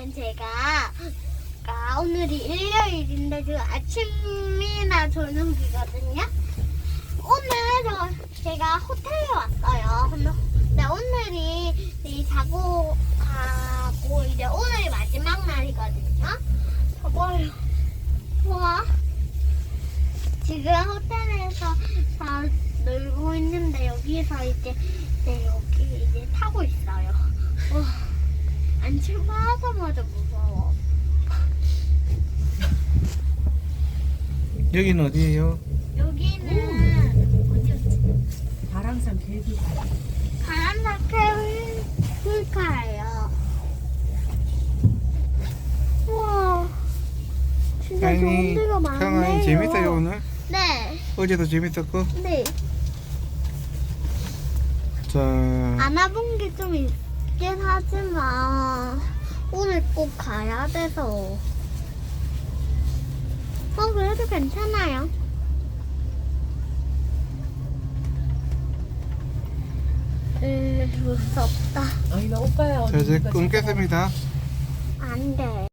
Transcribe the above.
오늘은 제가 아, 오늘이 일요일인데 지금 아침이나 저녁이거든요. 오늘 저 제가 호텔에 왔어요. 근데 네, 오늘이 이 자고 가고 이제 오늘이 마지막 날이거든요. 저봐요. 와. 지금 호텔에서 다 놀고 있는데 여기서 이제 네, 여기 이제 타고 있어요. 와, 안 출발하자마자 무서워. 여기는 어디예요? 여기는 어디였지? 바람산 계기 바람나케 훌카예요. 우와, 진짜 좋은 데가 많네요. 강아이 재밌어요 오늘? 네, 어제도 재밌었고 네. 자 안 와본 게 좀 있 긴 하지만 오늘 꼭 가야 돼서. 어, 그래도 괜찮아요. 으, 무섭다. 아니 나 오빠야 자, 이제 끊겠습니다 안 돼.